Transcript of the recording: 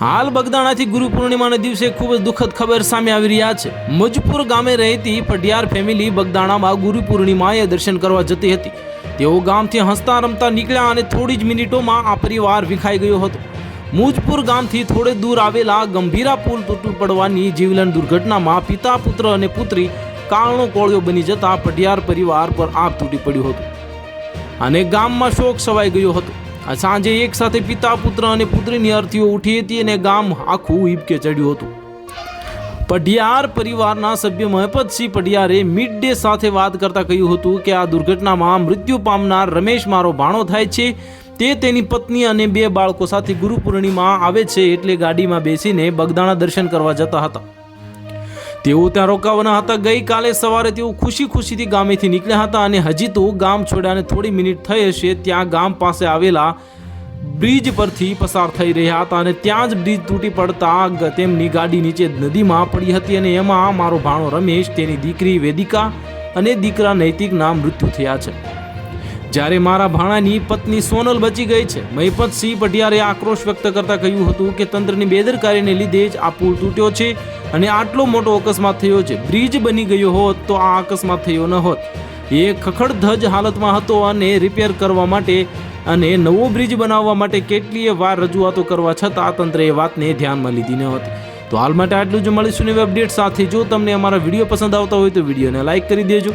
હાલ બગદાણાથી ગુરુ પૂર્ણિમાના દિવસે ખૂબ જ દુઃખદ ખબર સામે આવી રહ્યા છે. મજપુર ગામે રહેતી પઢિયાર ફેમિલી બગદાણામાં ગુરુ પૂર્ણિમાએ દર્શન કરવા જતી હતી. તેઓ ગામથી હસતા રમતા નીકળ્યા અને થોડી જ મિનિટોમાં આ પરિવાર વિખાઈ ગયો હતો. મુજપુર ગામથી થોડે દૂર આવેલા ગંભીરા પુલ તૂટી પડવાની જીવલેણ દુર્ઘટનામાં પિતા, પુત્ર અને પુત્રી કાળનો કોળિયો બની જતા પઢિયાર પરિવાર પર આપ તૂટી પડ્યું હતું. અને ગામમાં શોક સવાઈ ગયો હતો. સાંજે એક સાથે પિતા, પુત્ર અને પુત્રીની અર્થીઓ ઉઠી હતી અને ગામ આખું હિબકે ચડ્યું હતું. પઢિયાર પરિવારના સભ્ય મહેપતસિંહ પઢિયારે મિડ ડે સાથે વાત કરતા કહ્યું હતું કે, આ દુર્ઘટનામાં મૃત્યુ પામનાર રમેશ મારો ભાણો થાય છે. તે તેની પત્ની અને બે બાળકો સાથે ગુરુ પૂર્ણિમા આવે છે એટલે ગાડીમાં બેસીને બગદાણા દર્શન કરવા જતા હતા. તેઓ ત્યાં રોકાવાના હતા. ગઈકાલે સવારે તેઓ ખુશી ખુશીથી ગામેથી નીકળ્યા હતા અને હજી તો ગામ છોડ્યાને થોડી મિનિટ થઈ હશે ત્યાં ગામ પાસે આવેલા બ્રિજ પરથી પસાર થઈ રહ્યા હતા અને ત્યાં જ બ્રિજ તૂટી પડતા તેમની ગાડી નીચે નદીમાં પડી હતી અને એમાં મારો ભાણો રમેશ, તેની દીકરી વેદિકા અને દીકરા નૈતિકના મૃત્યુ થયા છે. જ્યારે મારા ભાણાની પત્ની સોનલ બચી ગઈ છે મહિપતસિંહ પઢિયારે આક્રોશ વ્યક્ત કરતા કહ્યું હતું કે તંત્રની બેદરકારીને લીધે જ આ પુલ તૂટ્યો છે અને આટલો મોટો અકસ્માત થયો છે. બ્રિજ બની ગયો હોત તો આ અકસ્માત થયો ન હોત. એ ખખડધજ હાલતમાં હતો અને રિપેર કરવા માટે અને નવો બ્રિજ બનાવવા માટે કેટલીય વાર રજૂઆતો કરવા છતાં તંત્ર એ વાતને ધ્યાનમાં લીધી ન હતી. તો હાલ માટે આટલું જ મળીશું નવી અપડેટ સાથે. જો તમને અમારા વીડિયો પસંદ આવતા હોય તો વિડીયોને લાઇક કરી દેજો.